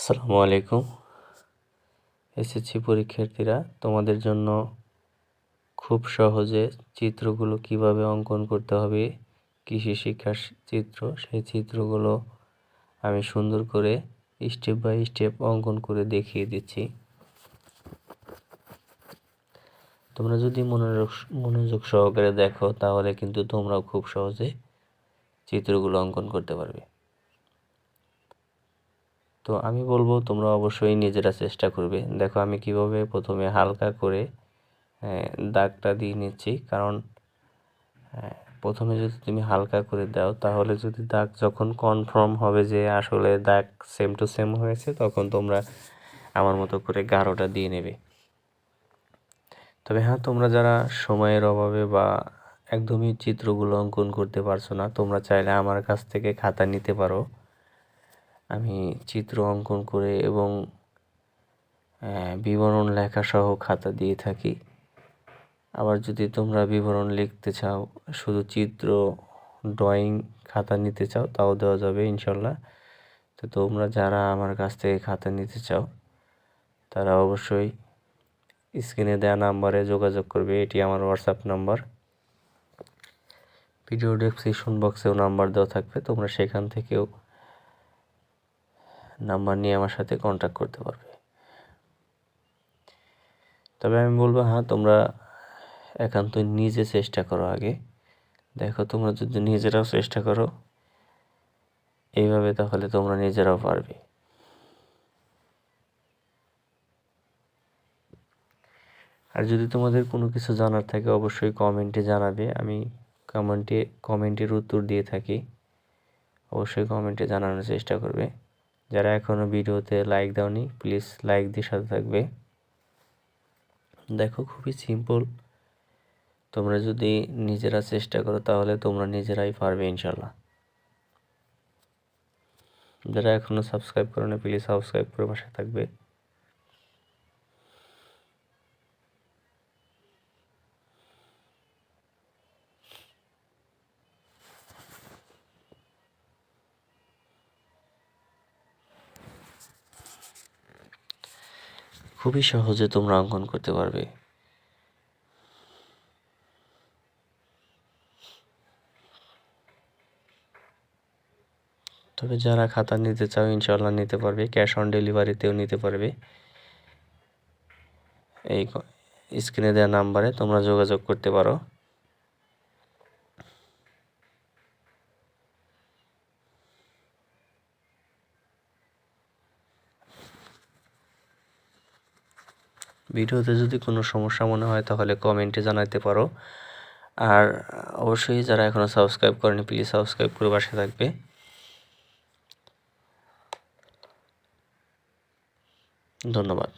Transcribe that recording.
আসসালামু আলাইকুম। এসএসসি পরীক্ষার্থীরা, তোমাদের জন্য খুব সহজে চিত্রগুলো কীভাবে অঙ্কন করতে হবে, কৃষি শিক্ষার চিত্র, সেই চিত্রগুলো আমি সুন্দর করে স্টেপ বাই স্টেপ অঙ্কন করে দেখিয়ে দিচ্ছি। তোমরা যদি মনোযোগ মনোযোগ সহকারে দেখো, তাহলে কিন্তু তোমরাও খুব সহজে চিত্রগুলো অঙ্কন করতে পারবে। তো আমি বলব তোমরা অবশ্যই নিজেরা চেষ্টা করবে। দেখো আমি কীভাবে প্রথমে হালকা করে দাগটা দিয়ে নিচ্ছি। কারণ প্রথমে যদি তুমি হালকা করে দাও, তাহলে যদি দাগ যখন কনফার্ম হবে যে আসলে দাগ সেম টু সেম হয়েছে, তখন তোমরা আমার মতো করে গাঢ়টা দিয়ে নেবে। তবে হ্যাঁ তোমরা যারা সময়ের অভাবে বা একদমই চিত্রগুলো অঙ্কন করতে পারছ না, তোমরা চাইলে আমার কাছ থেকে খাতা নিতে পারো। আমি চিত্র অঙ্কন করে এবং বিবরণ লেখা সহ খাতা দিয়ে থাকি। আবার যদি তোমরা বিবরণ লিখতে চাও, শুধু চিত্র, ড্রয়িং খাতা নিতে চাও, তাও দেওয়া যাবে ইনশাল্লাহ। তো তোমরা যারা আমার কাছ থেকে খাতা নিতে চাও, তারা অবশ্যই স্ক্রিনে দেওয়া নাম্বারে যোগাযোগ করবে, এটি আমার হোয়াটসঅ্যাপ নাম্বার। ভিডিও ডেসক্রিপশন বক্সেও নাম্বার দেওয়া থাকবে, তোমরা সেখান থেকেও নাম্বার নিয়ে আমার সাথে কন্ট্যাক্ট করতে পারবে। তবে আমি বলব হ্যাঁ তোমরা একান্ত নিজে চেষ্টা করো আগে। দেখো, তোমরা যদি নিজেরাও চেষ্টা করো, এইভাবে তাহলে তোমরা নিজেরাও পারবে। আর যদি তোমাদের কোনো কিছু জানার থাকে, অবশ্যই কমেন্টে জানাবে। আমি কমেন্টে, কমেন্টের উত্তর দিয়ে থাকি। অবশ্যই কমেন্টে জানানোর চেষ্টা করবে। যারা এখনও ভিডিওতে লাইক দাওনি প্লিজ লাইক দিয়ে সাথে থাকবে। দেখো, খুবই সিম্পল তোমরা যদি নিজেরা চেষ্টা করো, তাহলে তোমরা নিজেরাই পারবে ইনশাল্লাহ যারা এখনও সাবস্ক্রাইব করো না প্লিজ সাবস্ক্রাইব করে পাশে থাকবে। খুবই সহজে তোমরা অঙ্কন করতে পারবে। তবে যারা খাতা নিতে চাও ইনশাল্লাহ নিতে পারবে। ক্যাশ অন ডেলিভারিতেও নিতে পারবে। এই স্ক্রিনে দেওয়া নাম্বারে তোমরা যোগাযোগ করতে পারো। ভিডিওতে যদি কোনো সমস্যা মনে হয় তাহলে কমেন্টে জানাতে পারো। আর অবশ্যই যারা এখনও সাবস্ক্রাইব করেনি প্লিজ সাবস্ক্রাইব করে বাসে থাকবে। ধন্যবাদ।